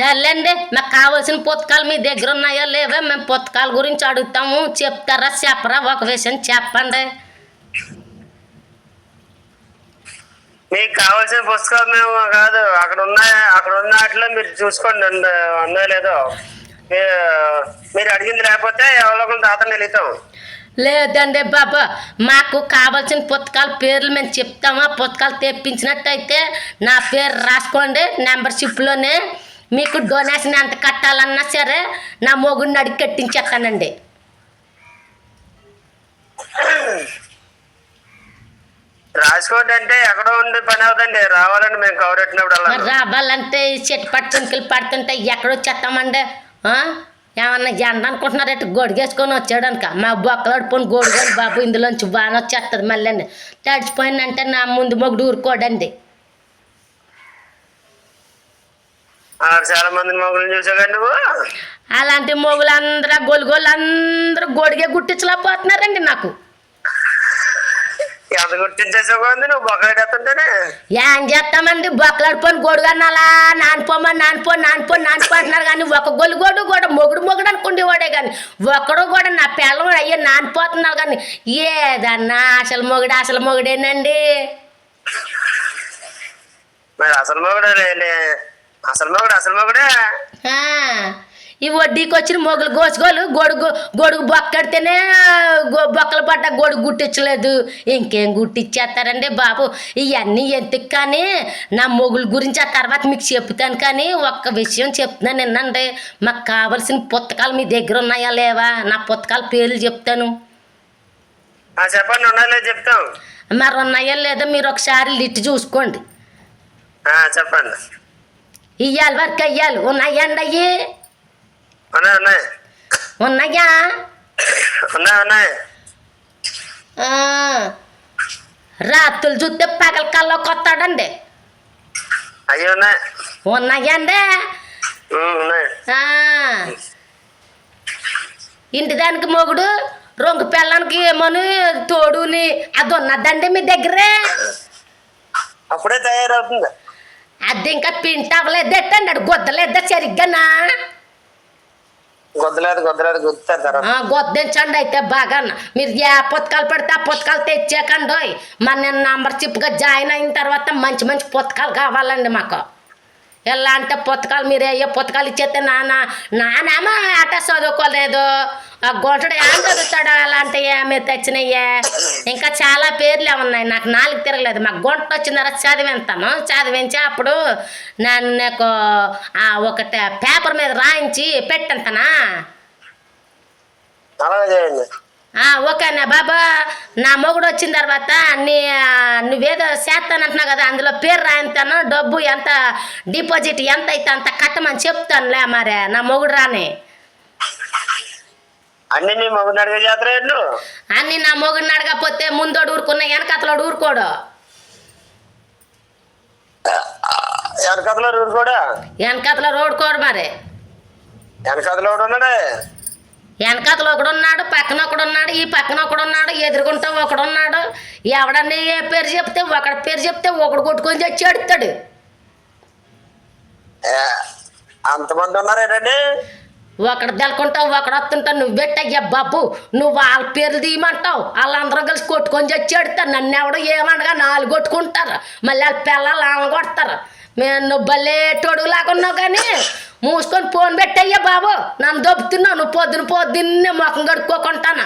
చల్లండి మాకు కావాల్సిన పుస్తకాలు మీ దగ్గర ఉన్నాయో? లేవో? మేము పుస్తకాల గురించి అడుగుతాము. చెప్తారా? చెప్పరా? ఒక విషయం చెప్పండి. మీకు కావాల్సిన పుస్తకాలు మేము కాదు. అక్కడ ఉన్నాయి. అక్కడ ఉన్న వాటిలో మీరు చూసుకోండి. ఉంద- లేదో. మీరు అడిగింది లేకపోతే ఎవరో ఒకరు తాతని వెళుతాం లేదండి బాబా మాకు కావాల్సిన పుస్తకాల పేర్లు మేము చెప్తామా? పుస్తకాలు తెప్పించినట్టయితే నా పేరు రాసుకోండి మెంబర్షిప్లోనే మీకు డొనేషన్ ఎంత కట్టాలన్నా సరే నా మొగుడిని అడిగి కట్టించేస్తానండి. రాసుకోండి అంటే ఎక్కడో ఉండి పని అవుతుంది రావాలండి మేము కవర్ పెట్టినప్పుడు మరి రావాలంటే చెట్టు పట్టు చుంకులు పడుతుంటే ఎక్కడొచ్చేస్తామండి? ఏమన్నా జెండా అనుకుంటున్నారేంటి గొడిగేసుకొని వచ్చాడనుక. మా బొక్కలాడు పోని గొడుగని బాబు ఇందులోంచి బాగా వచ్చేస్తుంది మళ్ళీ తడిచిపోయిందంటే నా ముందు మొగుడు ఊరుకోడండి. చాలా మంది మొగులు చూసావు నువ్వు? అలాంటి మొగులందరూ గొలుగోలు అందరూ గొడిగే గుట్టించలేకపోతున్నారండి నాకు. ఎంత గుర్తించేసావు నువ్వు బొక్కడెత్తుంటేనే ఏం చేస్తామండి బొక్కలాడిపోయిన గొడుగన్న అలా నానిపోమని నానిపో నానిపో నానిపో అంటున్నారు కానీ ఒక గొలుగోడు కూడా మొగుడు మొగుడు అనుకుండేవాడే కానీ ఒకడు కూడా నా పిల్లలు అయ్యే నానిపోతున్నారు కానీ ఏదన్నా అసలు మొగుడు అసలు మొగుడేనండి? మరి అసలు మొగుడు అసలు మొగుడు అసలు మొగుడే? ఈ వడ్డీకి వచ్చిన మొగులు గోసుకోలు గొడుగు గొడుగు బొక్కడితేనే గొ- బొక్కలు పడ్డ గొడుగు గుట్టించలేదు ఇంకేం గుట్టిచ్చేస్తారండి బాబు? ఇవన్నీ ఎందుకు కానీ నా మొగుల గురించి ఆ తర్వాత మీకు చెప్తాను కానీ ఒక్క విషయం చెప్తున్నాను వినండి మాకు కావలసిన పుస్తకాలు మీ దగ్గర ఉన్నాయా లేవా? నా పుస్తకాల పేర్లు చెప్తాను. చెప్పండి చెప్తాం. మరి ఉన్నాయా లేదా మీరు ఒకసారి లిట్ చూసుకోండి. చెప్పండి. ఇయ్యాలి వరకు అయ్యాలి. ఉన్నాయండి అయ్యి. ఉన్నాయి ఉన్నాయి ఉన్నాయా ఉన్నాయి రాత్రులు చూస్తే పగల కల్లో కొత్తాడండి అవి ఉన్నాయి ఉన్నాయి ఆ, ఇంటి దానికి మొగుడు రొంగు పిల్లానికి ఏమోని తోడుని అది ఉన్నదండి మీ దగ్గరే అప్పుడే తయారవుతుంది అది ఇంకా పింట అవ్వలేదట్టండి అది గుద్దలేదా సరిగ్గానా గొద్దలేదు గొద్దలేదు గొద్దించండి అయితే బాగా మీరు ఏ పుతకాలు పెడితే ఆ పుతకాలు తెచ్చేకండి మరి నేను నంబర్షిప్గా జాయిన్ అయిన తర్వాత మంచి మంచి పుతకాలు కావాలండి మాకు. ఎలా అంటే పుస్తకాలు మీరు ఏ పుస్తకాలు ఇచ్చేస్తే నాన్న నానేమో ఆట చదువుకోలేదు. ఆ గుంటడు ఏం చదువుతాడు అలాంటి ఏమి తెచ్చినయ్యే? ఇంకా చాలా పేర్లే ఉన్నాయి నాకు నాలుగు తిరగలేదు. మాకు గుంట వచ్చిన తర్వాత చదివింతాను. చదివించి అప్పుడు నేను నీకు ఒకటి పేపర్ మీద రాయించి పెట్టంతనా? అలాగే చేయండి. ఓకేనా బాబా నా మొగుడు వచ్చిన తర్వాత నీ నువ్వేదో చేస్తానంటున్నావు కదా అందులో పేరు రాయంతాను డబ్బు ఎంత డిపాజిట్ ఎంత అయితే అంత కట్టమని చెప్తానులే మరే నా మొగుడు రాని. అన్ని నీ మగ అడిగే జాతర ఏండు అన్ని నా మొగుడిని అడగకపోతే ముందోడు ఊరుకున్నా వెనకతలోడు ఊరుకోడు. వెనకతలో రోడ్డు కూడా వెనకతలో ఊరుకోడు మరి. వెనకతలో ఉన్నాడే? వెనకతలో ఒకడు ఉన్నాడు పక్కన ఒకడు ఉన్నాడు ఈ పక్కన ఒకడు ఉన్నాడు ఎదురుగుంటా ఒకడు ఉన్నాడు ఎవడన్నా ఏ పేరు చెప్తే ఒకడి పేరు చెప్తే ఒకడు కొట్టుకొని చచ్చి ఏ, అంతమంది ఉన్నారు ఏంటండి ఒకడు తెలకుంటావు ఒకడు వస్తుంటావు నువ్వు పెట్టయ్యా బాబు నువ్వు వాళ్ళ పేర్లు తీయమంటావు వాళ్ళందరూ కలిసి కొట్టుకొని చచ్చి ఎడతారు నన్ను ఎవడు ఏమనగా నాలుగు కొట్టుకుంటారు. మళ్ళీ వాళ్ళ పిల్లలు ఆమె కొడతారు. మేము నువ్వు భలే టొడుగు లాగున్నావు కానీ మూసుకొని ఫోన్ పెట్టయ్యా బాబు. నన్ను దొబ్బుతున్నావు నువ్వు పొద్దున పొద్దున్నే ముఖం కడుక్కోకుంటాను?